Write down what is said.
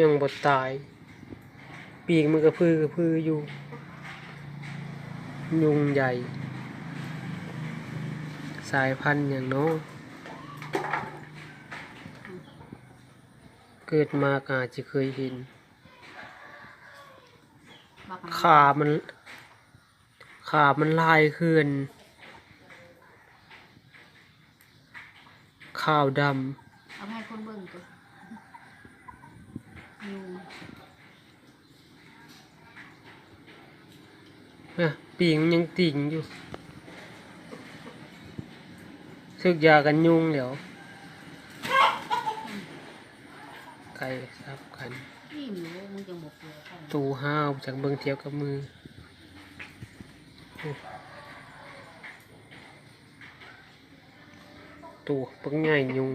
ยังบ่ตาย ปีกมันกระพือกระพืออยู่ ยุงใหญ่ สายพันธุ์อย่างเน้อเกิดมากอาจจะเคยเห็นบักอันขามันขามันลายเขื่อนขาวดำเอาให้คนเบิ่งตัว นะปีกมันยังติ่งอยู่ซึกยากันยุงเดี๋ยวไก่ซับกันตูห้าวจากเบิงเทียบกับมือโอ้ตูปักง่ายยุง